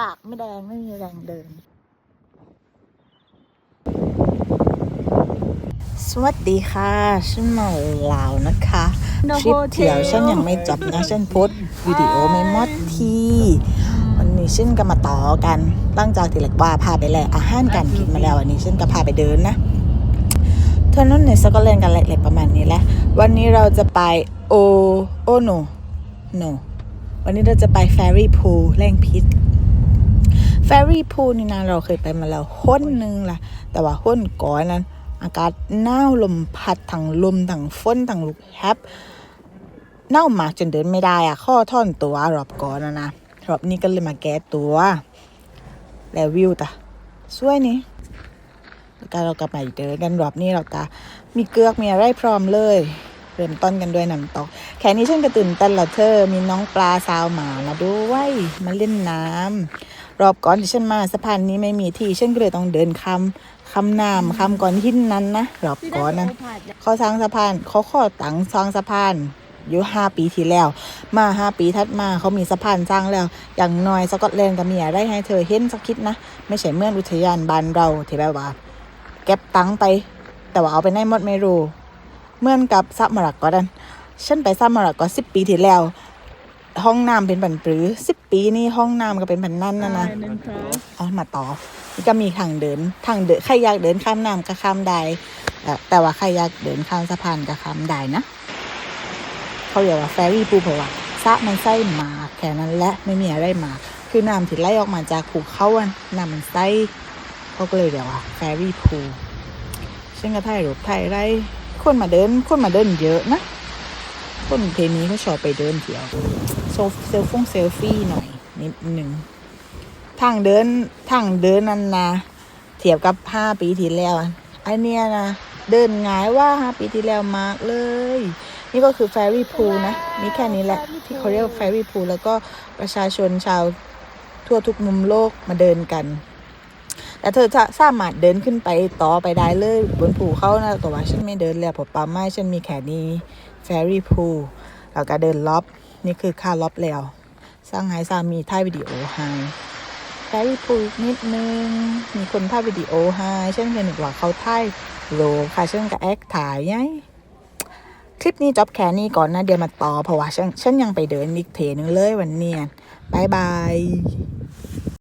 ปากไม่แดงไม่มีแรงเดิน สวัสดีค่ะฉันมาลาวนะคะทริปเที่ยวฉันยังไม่จบนะฉันโพสต์วิดีโอไม่หมดทีวันนี้ฉันก็มาต่อกันตั้งจากที่เล็กว่าพาไปแลกอาหารการกินมาแล้ววันนี้ฉันก็พาไปเดินนะถนนในสกอตแลนด์กันแหละประมาณนี้แหละวันนี้เราจะไปโอโอโนโนวันนี้เราจะไปแฟรี่พูลแรงพิษแฟรี่พูลนี่นะเราเคยไปมาแล้วห้นหนึ่งล่ะ แต่ว่าห้นก่อนนั้น อากาศหนาวลมพัดทั้งลมทั้งฝนทั้งลูกแฮบหนามากจนเดินไม่ได้อะข้อท่อนตัวรอบก่อนนะนะรอบนี้ก็เลยมาแก้ตัว แล้ววิวตะสวยนี่แล้วก็เราก็ไปเดินกันรอบนี้เราก็มีเกลือกมีอะไรพร้อมเลยเริ่มต้นกันด้วยน้ำตก แค่นี้ฉันก็ตื่นเต้นและเธอ มีน้องปลาสาวหมามาด้วยมาเล่นน้ำ รอบก่อนที่ฉันมาสะพานนี้ไม่มีที่ฉันก็เลยต้องเดินคำคำน้ำคำก่อนหินนั้นนะรอบก่อนนั้นเขาสร้างสะพานเขาขอตังค์สร้างสะพานอยู่ห้าปีที่แล้ว มาห้าปีทัดมาเขามีสะพานสร้างแล้ว อย่างน้อยสกอตแลนด์ก็มีอะไรให้เธอเห็นสักคิดนะ ไม่ใช่เมื่อนอุทยานบ้านเราที่แบบว่าเก็บตังค์ไป แต่ว่าเอาไปไหนหมดไม่รู้เหมือนกับซับมรักก็ดันฉันไปซับมรักก็สิบปีที่แล้ว ห้องน้ำเป็นบันปรือสิบปีนี่ห้องน้ำก็เป็นพันนั่นนะนะเอามาต่อนี่ก็มีทางเดินทางเดินใครอยากเดินข้ามน้ำก็ข้ามได้แต่แต่ว่าใครอยากเดินข้ามสะพานก็ข้ามได้นะเขาเรียกว่าแฟรี่ปูเพราะว่าสระมันไส้หมากแค่นั้นแหละไม่มีอะไรมากคือน้ำที่ไหลออกมาจากภูเขาอะน้ำมันไส้เขาก็เลยเรียกว่าแฟรี่พูซึ่งก็ถ่ายรูปถ่ายไรคนมาเดินคนมาเดินเยอะนะ คนเพนี้เขาชอบไปเดินเที่ยวโซฟ เซลฟงเซลฟี่หน่อย นิดหนึ่งทางเดินทางเดินนันนะเทียบกับห้าปีที่แล้วอะไอเนี้ยนะเดินง่ายว่าห้าปีที่แล้วมากเลย นี่ก็คือแฟรี่พูลนะมีแค่นี้แหละที่เขาเรียกแฟรี่พูลแล้วก็ประชาชนชาวทั่วทุกมุมโลกมาเดินกันแต่เธอจะสามารถเดินขึ้นไปต่อไปได้เลยบนภูเขานะแต่ว่าฉันไม่เดินแล้วเพราะป่าไม้ฉันมีแค่นี้แฟรี่พูลแล้วก็เดินล็อบ นี่คือค่าล็อบแล้ว สร้างไฮสามีถ่ายวิดีโอให้แฟรี่พูลนิดนึง มีคนถ่ายวิดีโอให้เช่นกันอีกว่าเขาถ่ายโลค่ะเช่นกับแอคถ่ายไงคลิปนี้จบแค่นี้ก่อนนะเดี๋ยวมาต่อเพราะว่าฉันฉันยังไปเดินอีกเทนึงเลยวันเนี้ยบายบาย